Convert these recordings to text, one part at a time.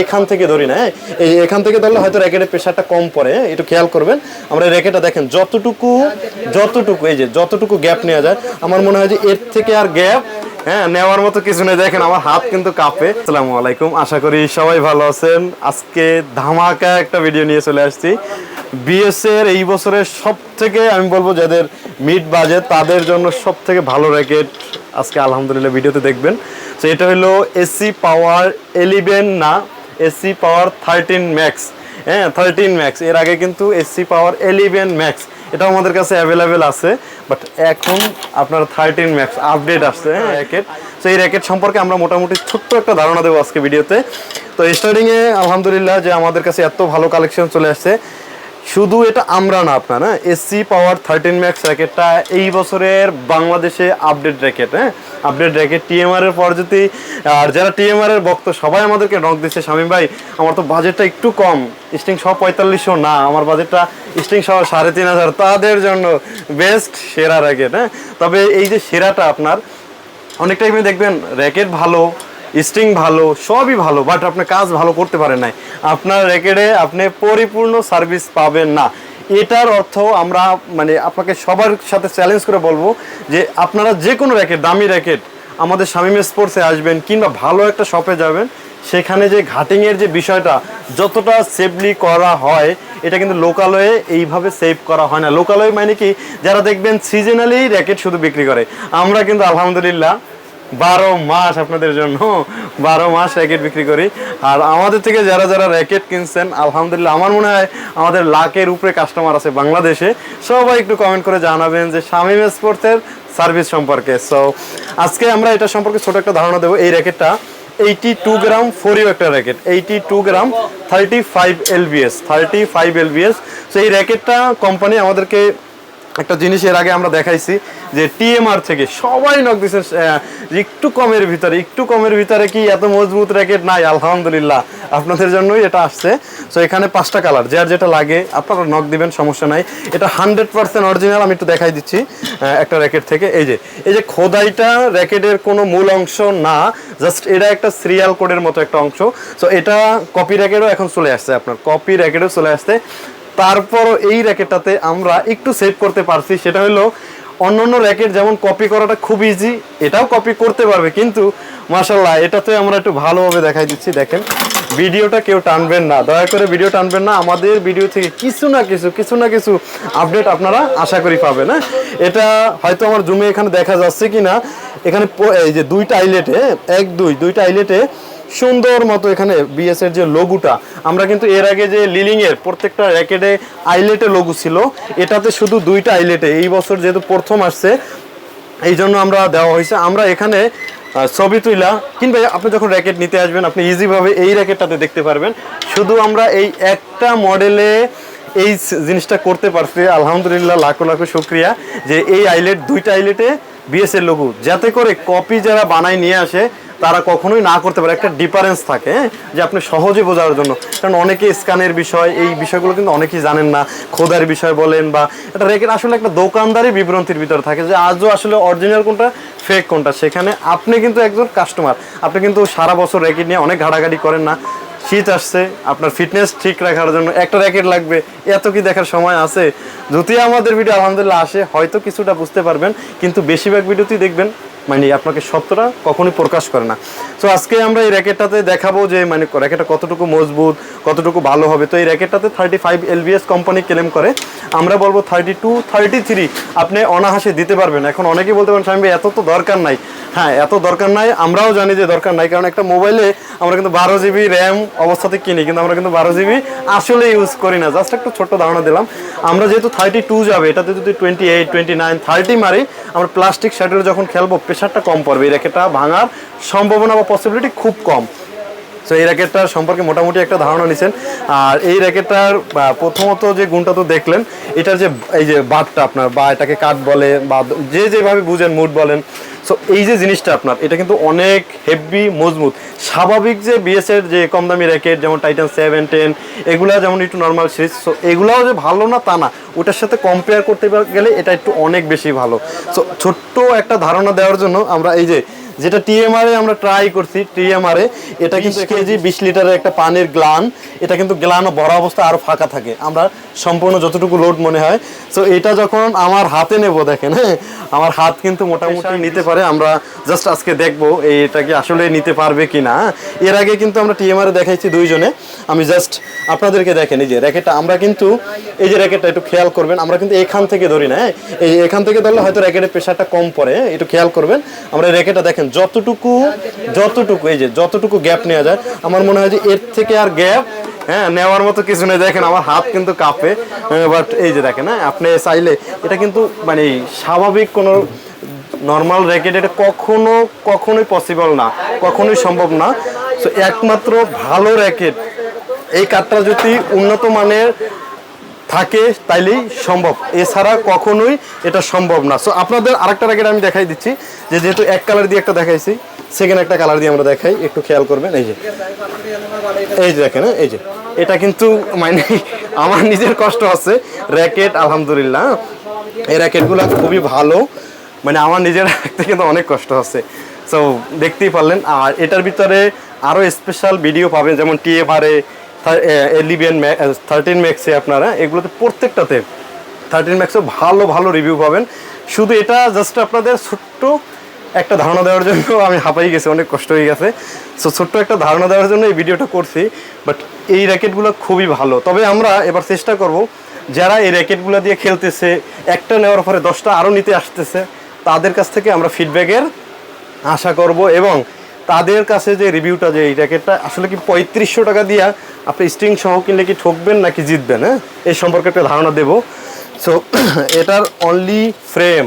এখান থেকে ধরি না, এই এখান থেকে ধরলে হয়তো র্যাকেটের প্রেশারটা কম পড়ে? একটু খেয়াল করবেন, আমরা র্যাকেটটা দেখেন, যতটুকু যতটুকু, এই যে যতটুকু গ্যাপ নেওয়া যায়, আমার মনে হয় যে এর থেকে আর গ্যাপ হ্যাঁ নেওয়ার মতো কিছু নেই। দেখেন, আমার হাত কিন্তু কাঁপে। আসসালামু আলাইকুম। আশা করি সবাই ভালো আছেন। আজকে ধামাকা একটা ভিডিও নিয়ে চলে আসছি। বিএস এর এই বছরের সব থেকে আমি বলব যাদের মিড বাজেট তাদের জন্য সব থেকে ভালো র্যাকেট আজকে আলহামদুলিল্লাহ ভিডিওতে দেখবেন। তো এটা হলো এসি পাওয়ার এলিভেন না এসি পাওয়ার থার্টিন ম্যাক্স হ্যাঁ থার্টিন ম্যাক্স এর আগে কিন্তু এসি পাওয়ার এলিভেন ম্যাক্স এটাও আমাদের কাছে অ্যাভেলেবেল আছে। বাট এখন আপনার থার্টিন ম্যাক্স আপডেট আসছে হ্যাঁ র্যাকেট তো এই র্যাকেট সম্পর্কে আমরা মোটামুটি ছোট্ট একটা ধারণা দেবো আজকে ভিডিওতে তো। স্টার্টিংয়ে আলহামদুলিল্লাহ যে আমাদের কাছে এত ভালো কালেকশন চলে আসছে। শুধু এটা আমরা না আপনার হ্যাঁ? এসসি পাওয়ার থার্টিন ম্যাক্স র্যাকেটটা এই বছরের বাংলাদেশে আপডেট র্যাকেট হ্যাঁ? আপডেট র্যাকেট টিএমআর এর পর যদি আর যারা টিএমআর এর ভক্ত, সবাই আমাদেরকে নক দিচ্ছে। শামীম ভাই, আমার তো বাজেটটা একটু কম। স্টিং সহ পঁয়তাল্লিশশো না, আমার বাজেটটা স্টিং সহ সাড়ে তিন হাজার। তাদের জন্য বেস্ট সেরা র্যাকেট হ্যাঁ? তবে এই যে সেরাটা আপনার অনেক টাইমে দেখবেন র্যাকেট ভালো স্ট্রিং ভালো, সবই ভালো বাট আপনি কাজ ভালো করতে পারেন নাই। আপনার র্যাকেটে আপনি পরিপূর্ণ সার্ভিস পাবেন না। এটার অর্থ আমরা মানে আপনাকে সবার সাথে চ্যালেঞ্জ করে বলব যে আপনারা যে কোনো র্যাকেট দামি র্যাকেট আমাদের শামিম স্পোর্টসে আসবেন কিংবা ভালো একটা শপে যাবেন, সেখানে যে ঘাটিংয়ের যে বিষয়টা, যতটা সেফলি করা হয়, এটা কিন্তু লোকালয়ে এইভাবে সেভ করা হয় না। লোকালয়ে মানে কি, যারা দেখবেন সিজনালি র্যাকেট শুধু বিক্রি করে। আমরা কিন্তু আলহামদুলিল্লাহ বারো মাস আপনাদের জন্য বারো মাস র্যাকেট বিক্রি করি। আর আমাদের থেকে যারা যারা র্যাকেট কিনছেন, আলহামদুলিল্লাহ আমার মনে হয় আমাদের লাখের উপরে কাস্টমার আছে বাংলাদেশে। সবাই একটু কমেন্ট করে জানাবেন যে শামিম স্পোর্টসের সার্ভিস সম্পর্কে। সো আজকে আমরা এটা সম্পর্কে ছোট একটা ধারণা দেবো, এই র্যাকেটটা এইটি টু গ্রাম ফোরিও একটা racket. Eighty two gram thirty five lbs thirty five lbs so এই র্যাকেটটা কোম্পানি আমাদেরকে একটা জিনিস এর আগে আমরা দেখাইছি যে টিএমআর থেকে সবাই নক দিছে একটু কমের ভিতরে, একটু কমের ভিতরে কি এত মজবুত র্যাকেট নাই, আলহামদুলিল্লাহ। আপনাদের জন্যই এটা আসছে। সো এখানে পাঁচটা কালার যার যেটা লাগে আপনারা নক দিবেন, সমস্যা নাই। এটা হান্ড্রেড পার্সেন্ট অরিজিনাল আমি একটু দেখাই দিচ্ছি একটা র্যাকেট থেকে। এই যে এই যে খোদাইটা র্যাকেটের কোনো মূল অংশ না জাস্ট এটা একটা সিরিয়াল কোডের মতো একটা অংশ। সো এটা কপি র্যাকেটও এখন চলে আসছে আপনার কপি র্যাকেটও চলে আসছে। তারপর এই র্যাকেটটাতে আমরা একটু সেভ করতে পারছি। সেটা হলো অন্য অন্য র্যাকেট যেমন কপি করাটা খুব ইজি এটাও কপি করতে পারবে। কিন্তু মাসাল্লাহ এটাতে আমরা একটু ভালোভাবে দেখাই দিচ্ছি। দেখেন, ভিডিওটা কেউ টানবেন না। দয়া করে ভিডিও টানবেন না। আমাদের ভিডিও থেকে কিছু না কিছু কিছু না কিছু আপডেট আপনারা আশা করি পাবেন হ্যাঁ? এটা হয়তো আমার জুমে এখানে দেখা যাচ্ছে কি না এখানে এই যে দুইটা আইলেটে এক, দুই, দুইটা আইলেটে সুন্দর মতো এখানে বিএস এর যে লোগোটা আমরা কিন্তু এর আগে যে লিলিং এর প্রত্যেকটা র্যাকেটে আইলেটে লোগো ছিল, এটাতে শুধু দুইটা আইলেটে, এই বছর যেহেতু প্রথম আসছে, এই জন্য আমরা দেওয়া হয়েছে। আমরা এখানে ছবি তুইলা কিংবা আপনি যখন র্যাকেট নিতে আসবেন, আপনি ইজিভাবে এই র্যাকেটটাতে দেখতে পারবেন। শুধু আমরা এই একটা মডেলে এই জিনিসটা করতে পারছি। আলহামদুলিল্লাহ, লাখো লাখো শুক্রিয়া যে এই আইলেট, দুইটা আইলেটে বিএস এর লোগো যাতে করে কপি যারা বানায় নিয়ে আসে তারা কখনোই না করতে পারে। একটা ডিফারেন্স থাকে হ্যাঁ? যে আপনি সহজে বোঝার জন্য। কারণ অনেকে স্ক্যানের বিষয়, এই বিষয়গুলো কিন্তু অনেকেই জানেন না। খোদার বিষয় বলেন বা এটা রেখে আসলে একটা দোকানদারি বিভ্রান্তির ভিতরে থাকে যে আজও আসলে অরিজিনাল কোনটা ফেক কোনটা। সেখানে আপনি কিন্তু একজন কাস্টমার আপনি কিন্তু সারা বছর র্যাকেট নিয়ে অনেক ঘাটাঘাটি করেন না। শীত আসছে, আপনার ফিটনেস ঠিক রাখার জন্য একটা র্যাকেট লাগবে। এত কি দেখার সময় আছে? যদি আমাদের ভিডিও আলহামদুলিল্লাহ আসে, হয়তো কিছুটা বুঝতে পারবেন। কিন্তু বেশিরভাগ ভিডিওতেই দেখবেন মানে আপনাকে সত্যটা কখনোই প্রকাশ করে না। তো আজকে আমরা এই র্যাকেটটাতে দেখাবো যে মানে র্যাকেটটা কতটুকু মজবুত, কতটুকু ভালো হবে। তো এই র্যাকেটটাতে thirty five lbs company claim করে। আমরা বলব থার্টি টু থার্টি থ্রি আপনি অনাহাসে দিতে পারবেন। এখন অনেকেই বলতে পারেন, স্বামী এত তো দরকার নাই। হ্যাঁ এত দরকার নাই। আমরাও জানি যে দরকার নাই, কারণ একটা মোবাইলে আমরা কিন্তু বারো জিবি র্যাম অবস্থাতে কিনি, কিন্তু আমরা কিন্তু বারো জিবি আসলে ইউজ করি না। জাস্ট একটু ছোট্ট ধারণা দিলাম। আমরা যেহেতু থার্টি টু যাবে, এটাতে যদি twenty eight twenty nine thirty মারি, আমরা প্লাস্টিক শার্টের যখন খেলব প্রেশারটা কম পড়বে। এই র্যাকেটটা ভাঙার সম্ভাবনা বা পসিবিলিটি খুব কম। সো এই র্যাকেটটার সম্পর্কে মোটামুটি একটা ধারণা নিছেন। আর এই র্যাকেটটার প্রথমত যে গুণটা তো দেখলেন, এটার যে, এই যে বাটটা আপনার, বা এটাকে কাঠ বলে, বা যে যেভাবে বুঝেন মুড বলেন সো এই যে জিনিসটা আপনার, এটা কিন্তু অনেক হেভি মজবুত। স্বাভাবিক যে বিএসের যে কম দামি র্যাকেট যেমন টাইটান সেভেন টেন এগুলা যেমন একটু নর্মাল সিরিজ সো এগুলাও যে ভালো না, তা না। ওটার সাথে কম্পেয়ার করতে গেলে এটা একটু অনেক বেশি ভালো। সো ছোট্ট একটা ধারণা দেওয়ার জন্য আমরা এই যে যেটা টিএমআর এ আমরা ট্রাই করছি টিএমআর এ এটা কিন্তু কেজি বিশ লিটারের একটা পানির গ্লান এটা কিন্তু গ্লান ভরা অবস্থা আরও ফাঁকা থাকে। আমরা সম্পূর্ণ যতটুকু লোড মনে হয়। সো এটা যখন আমার হাতে নেব দেখেন হ্যাঁ আমার হাত কিন্তু মোটামুটি নিতে পারে আমরা জাস্ট আজকে দেখব এটা কি আসলে নিতে পারবে কি না এর আগে কিন্তু আমরা টিএমআর এ দেখাইছি দুইজনে। আমি জাস্ট আপনাদেরকে দেখেন এই যে র্যাকেটটা আমরা কিন্তু এই যে র্যাকেটটা একটু খেয়াল করবেন আমরা কিন্তু এখান থেকে ধরি না হ্যাঁ? এই এখান থেকে ধরলে হয়তো র্যাকেটের প্রেশারটা কম পড়ে? একটু খেয়াল করবেন। আমরা এই র্যাকেটটা দেখেন যতটুকু যতটুকু, এই যে, যতটুকু গ্যাপ নেওয়া যায়, আমার মনে হয় যে এর থেকে আর গ্যাপ হ্যাঁ নেওয়ার মতো কিছু নেই। দেখেন, আমার হাত কিন্তু কাঁপে বাট এই যে দেখেন হ্যাঁ আপনি চাইলে এটা কিন্তু মানে স্বাভাবিক কোনো নর্মাল র্যাকেট এটা কখনো, কখনোই পসিবল না, কখনোই সম্ভব না। তো একমাত্র ভালো র্যাকেট এই কাঠটা যদি উন্নত মানের থাকে, তাইলেই সম্ভব। এছাড়া কখনোই এটা সম্ভব না। সো আপনাদের আরেকটা র্যাকেট আমি দেখাই দিচ্ছি, যে যেহেতু এক কালার দিয়ে একটা দেখাইছি সেকেন্ড একটা কালার দিয়ে আমরা দেখাই, একটু খেয়াল করবেন, এই যে। এই যে দেখেন, এই যে। এটা কিন্তু মানে আমার নিজের কষ্ট আছে। র্যাকেট আলহামদুলিল্লাহ। এই র্যাকেটগুলো খুবই ভালো। মানে আমার নিজের রাখতে কিন্তু অনেক কষ্ট আছে। সো দেখতেই পারলেন। আর এটার ভিতরে আরও স্পেশাল ভিডিও পাবেন, যেমন টিএফআরে এলিভিয়ান থার্টিন ম্যাক্সে আপনারা এগুলোতে প্রত্যেকটাতে থার্টিন ম্যাক্সে ভালো ভালো রিভিউ পাবেন। শুধু এটা জাস্ট আপনাদের ছোট্ট একটা ধারণা দেওয়ার জন্য আমি হাঁপাই গেছি, অনেক কষ্ট হয়ে গেছে। সো ছোট্ট একটা ধারণা দেওয়ার জন্য এই ভিডিওটা করছি বাট এই র্যাকেটগুলো খুবই ভালো। তবে আমরা এবার চেষ্টা করব, যারা এই র্যাকেটগুলো দিয়ে খেলতেছে, একটা নেওয়ার পরে দশটা আরও নিতে আসতেছে, তাদের কাছ থেকে আমরা ফিডব্যাকের আশা করব এবং তাদের কাছে যে রিভিউটা যে এই র্যাকেটটা আসলে কি পঁয়ত্রিশশো টাকা দিয়া আপনি স্ট্রিং সহ কিনলে কি ঠকবেন নাকি জিতবেন হ্যাঁ? এই সম্পর্কে একটা ধারণা দেবো। সো এটার অনলি ফ্রেম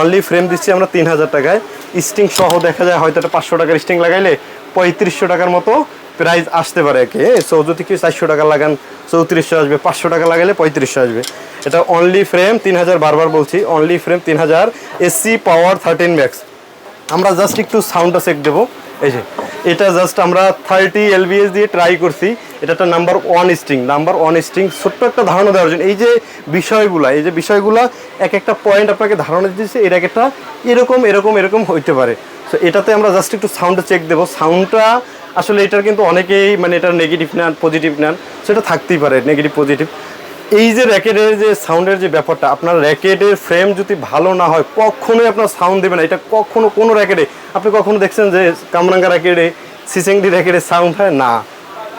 অনলি ফ্রেম দিচ্ছি আমরা তিন হাজার টাকায়। স্টিং সহ দেখা যায় হয়তো একটা পাঁচশো টাকার স্টিং লাগাইলে পঁয়ত্রিশশো টাকার মতো প্রাইস আসতে পারে একে সো যদি কি চারশো টাকা লাগান, চৌত্রিশশো আসবে, পাঁচশো টাকা লাগালে পঁয়ত্রিশশো আসবে। এটা অনলি ফ্রেম তিন হাজার বারবার বলছি অনলি ফ্রেম তিন হাজার এসি পাওয়ার থার্টিন ম্যাক্স আমরা জাস্ট একটু সাউন্ডটা চেক দেবো। এই যে, এটা জাস্ট আমরা থার্টি এলবিএস দিয়ে ট্রাই করছি। এটা একটা number one string number one string ছোট্ট একটা ধারণা দেওয়ার জন্য। এই যে বিষয়গুলা, এই যে বিষয়গুলা, এক একটা পয়েন্ট আপনাকে ধারণা দিচ্ছে এর এক একটা এরকম এরকম এরকম হইতে পারে। তো এটাতে আমরা জাস্ট একটু সাউন্ডটা চেক দেবো। সাউন্ডটা আসলে এটার কিন্তু অনেকেই মানে এটার নেগেটিভ নেন পজিটিভ নেন সেটা থাকতেই পারে নেগেটিভ পজিটিভ এই যে র্যাকেটের যে সাউন্ডের যে ব্যাপারটা, আপনার র্যাকেটের ফ্রেম যদি ভালো না হয়, কখনোই আপনার সাউন্ড দেবে না। এটা কখনো কোনো র্যাকেটে, আপনি কখনো দেখছেন যে কামরাঙ্গা র্যাকেটে, সিসেংডি র্যাকেটে সাউন্ড হয়? না,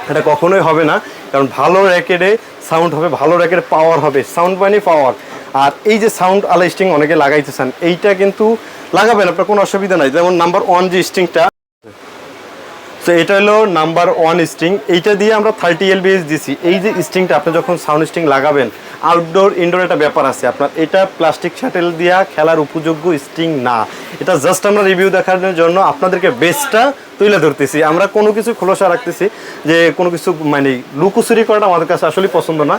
এটা কখনোই হবে না। কারণ ভালো র্যাকেটে সাউন্ড হবে, ভালো র্যাকেটে পাওয়ার হবে সাউন্ড মানে পাওয়ার আর এই যে সাউন্ড আলা স্ট্রিং অনেকে লাগাইতে চান, এইটা কিন্তু লাগাবেন, আপনার কোনো অসুবিধা নাই। যেমন নাম্বার ওয়ান যে স্ট্রিংটা তো এটা হলো নাম্বার ওয়ান স্ট্রিং। এইটা দিয়ে আমরা থার্টি এলবিএস দিছি। এই যে স্ট্রিংটা, আপনি যখন সাউন্ড স্ট্রিং লাগাবেন আউটডোর ইনডোর একটা ব্যাপার আছে আপনার। এটা প্লাস্টিক শাটেল দিয়া খেলার উপযোগ্য স্ট্রিং না। এটা জাস্ট আমরা রিভিউ দেখানোর জন্য আপনাদেরকে বেস্টটা তুলে ধরতেছি। আমরা কোনো কিছু খোলসা রাখতেছি যে কোনো কিছু মানে লুকোচুরি করাটা আমাদের কাছে আসলে পছন্দ না।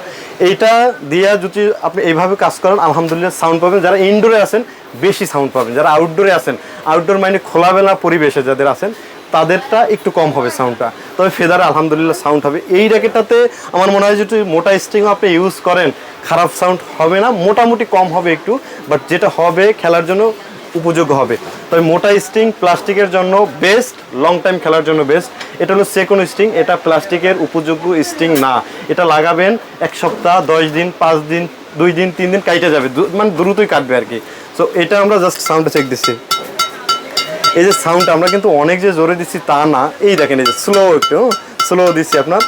এইটা দিয়া যদি আপনি এইভাবে কাজ করেন, আলহামদুলিল্লাহ সাউন্ড পাবেন। যারা ইনডোরে আছেন, বেশি সাউন্ড পাবেন। যারা আউটডোরে আছেন আউটডোর মানে খোলাবেলা পরিবেশে যাদের আছেন তাদেরটা একটু কম হবে সাউন্ডটা তবে ফেদার আলহামদুলিল্লাহ সাউন্ড হবে। এই র্যাকেটটাতে আমার মনে হয় যদি মোটা স্ট্রিং আপনি ইউজ করেন, খারাপ সাউন্ড হবে না, মোটামুটি কম হবে একটু বাট যেটা হবে খেলার জন্য উপযোগ্য হবে। তবে মোটা স্ট্রিং প্লাস্টিকের জন্য বেস্ট লং টাইম খেলার জন্য বেস্ট এটা হলো সেকেন্ড স্ট্রিং এটা প্লাস্টিকের উপযোগ্য স্ট্রিং না। এটা লাগাবেন এক সপ্তাহ, দশ দিন, পাঁচ দিন, দুই দিন, তিন দিন কাইটে যাবে। মানে দ্রুতই কাটবে আর কি। সো এটা আমরা জাস্ট সাউন্ডটা চেক দিচ্ছি। এই যে সাউন্ড আমরা কিন্তু অনেক যে জোরে দিচ্ছি তা না। এই দেখেন, এই যে স্লো একটু স্লো দিচ্ছি আপনার।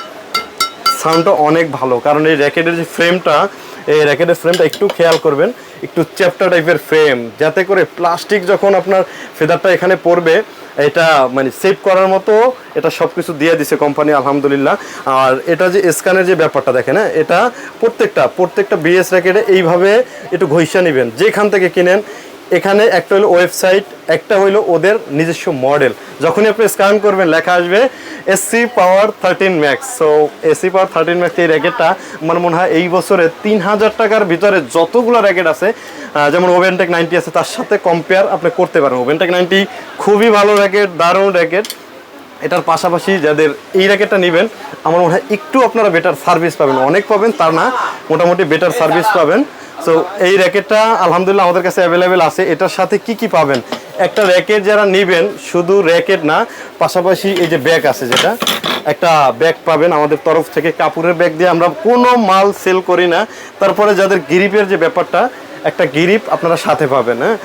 সাউন্ডটা অনেক ভালো, কারণ এই র্যাকেটের যে ফ্রেমটা এই র্যাকেটের ফ্রেমটা একটু খেয়াল করবেন, একটু চ্যাপ্টা টাইপের ফ্রেম যাতে করে প্লাস্টিক যখন আপনার ফেদারটা এখানে পড়বে, এটা মানে সেভ করার মতো এটা সব কিছু দিয়ে দিছে কোম্পানি আলহামদুলিল্লাহ। আর এটা যে স্ক্যানের যে ব্যাপারটা দেখেন হ্যাঁ এটা প্রত্যেকটা প্রত্যেকটা বিএস র্যাকেটে এইভাবে একটু ঘষা নেবেন। যেখান থেকে কিনেন এখানে একটা হলো ওয়েবসাইট, একটা হলো ওদের নিজস্ব মডেল। যখনই আপনি স্ক্যান করবেন, লেখা আসবে SC power thirteen max so AC power thirteen max এই র্যাকেটটা আমার মনে হয় এই বছরে তিন হাজার টাকার ভিতরে যতগুলো র্যাকেট আছে যেমন ওভেনটেক নাইনটি আছে, তার সাথে কম্পেয়ার আপনি করতে পারেন। ওভেনটেক নাইনটি খুবই ভালো র্যাকেট দারুণ র্যাকেট এটার পাশাপাশি যাদের এই র্যাকেটটা নেবেন, আমার মনে হয় একটু আপনারা বেটার সার্ভিস পাবেন। অনেক পাবেন তা না, মোটামুটি বেটার সার্ভিস পাবেন। সো এই র্যাকেটটা আলহামদুলিল্লাহ আমাদের কাছে অ্যাভেলেবেল আছে। এটার সাথে কি কি পাবেন? একটা র্যাকেট যারা নেবেন, শুধু র্যাকেট না, পাশাপাশি এই যে ব্যাগ আছে যেটা, একটা ব্যাগ পাবেন আমাদের তরফ থেকে। কাপড়ের ব্যাগ দিয়ে আমরা কোনো মাল সেল করি না। তারপরে যাদের গিরিপের যে ব্যাপারটা, একটা গিরিপ আপনারা সাথে পাবেন হ্যাঁ?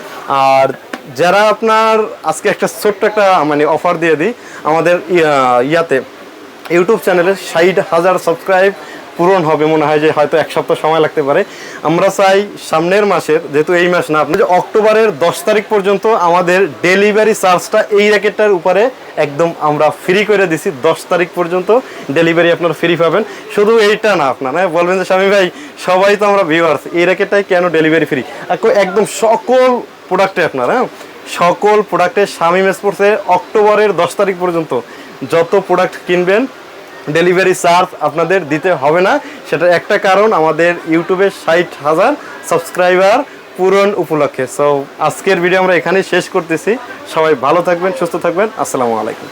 আর যারা আপনার আজকে একটা ছোট্ট একটা মানে অফার দিয়ে দিই আমাদের ইয়া- ইয়াতে ইউটিউব চ্যানেলে ষাট হাজার সাবস্ক্রাইব পূরণ হবে মনে হয় যে হয়তো এক সপ্তাহ সময় লাগতে পারে। আমরা চাই সামনের মাসের যেহেতু এই মাস না আপনি যে অক্টোবরের দশ তারিখ পর্যন্ত আমাদের ডেলিভারি চার্জটা এই র্যাকেটটার উপরে একদম আমরা ফ্রি করে দিছি। দশ তারিখ পর্যন্ত ডেলিভারি আপনারা ফ্রি পাবেন। শুধু এইটা না আপনারা হ্যাঁ, বলবেন যে স্বামী ভাই সবাই তো আমরা ভিউয়ার্স এই র্যাকেটটাই কেন ডেলিভারি ফ্রি একদম সকল প্রোডাক্টে আপনার হ্যাঁ, সকল প্রোডাক্টে শামিম স্পোর্টসে অক্টোবরের দশ তারিখ পর্যন্ত যত প্রোডাক্ট কিনবেন ডেলিভারি চার্জ আপনাদের দিতে হবে না। সেটা একটা কারণ আমাদের ইউটিউবে ষাট হাজার সাবস্ক্রাইবার পূরণ উপলক্ষে। সো আজকের ভিডিও আমরা এখানেই শেষ করতেছি। সবাই ভালো থাকবেন সুস্থ থাকবেন। আসসালামু আলাইকুম।